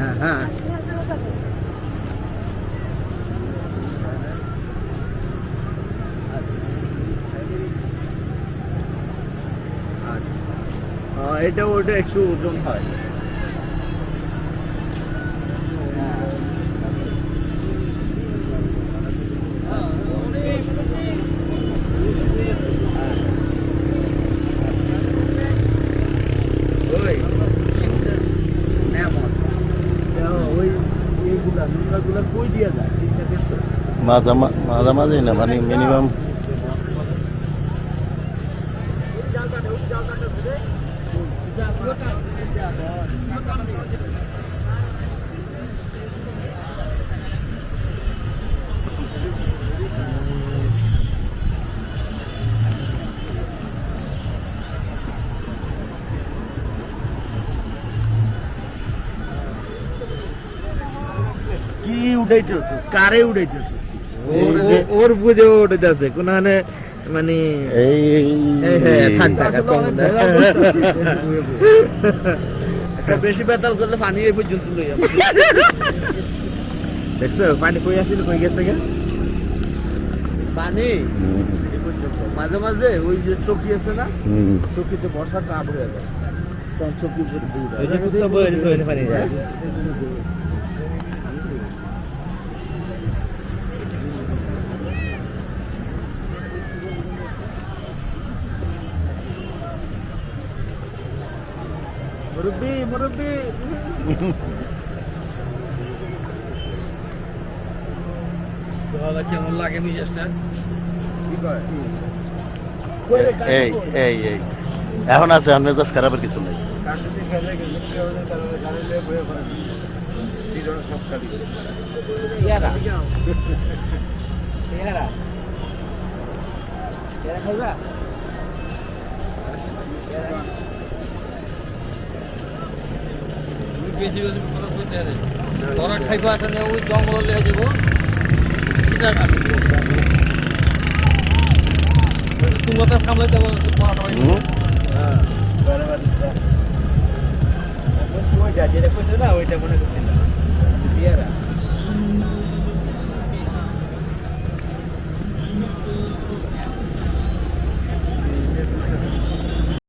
হ্যাঁ হ্যাঁ আচ্ছা এটা ওটা একটু ওজন হয় ওই এমন ওই মাঝে কই দিয়া যায়? মাঝামাঝি না মানে মিনিমাম কি উঠাইতেছিস কারে উঠাইতেছিস ওর বুঝে উঠাইতেছে কোন মানে বেশি বেতাল করলে পানি এই পর্যন্ত লই দেখছ পানি কই আসছিল কই গেছে গে? পানি? মাঝে মাঝে ওই যে চকি আছে না। চকিতে বর্ষা টাপ হয়ে যায়। তখন চকি উপরে দিয়ে দেয়। ওই যে কুত্তা বয়ে দিছে, ওইটা পানি যায়। মুরব্বি মুরব্বি। দাদা কেমন লাগে মিজাজটা? এই? এই এই। এখন আছে আর মেজাজ খারাপের কিছু নেই। কাটিতে বেশি বেশি খরচ করতে হবে ধরা খাইব না ওই জঙ্গল লেগে যাব সেটা সামলাইতে হ্যাঁ। যেটা করছে না ওইটা মনে করছি না?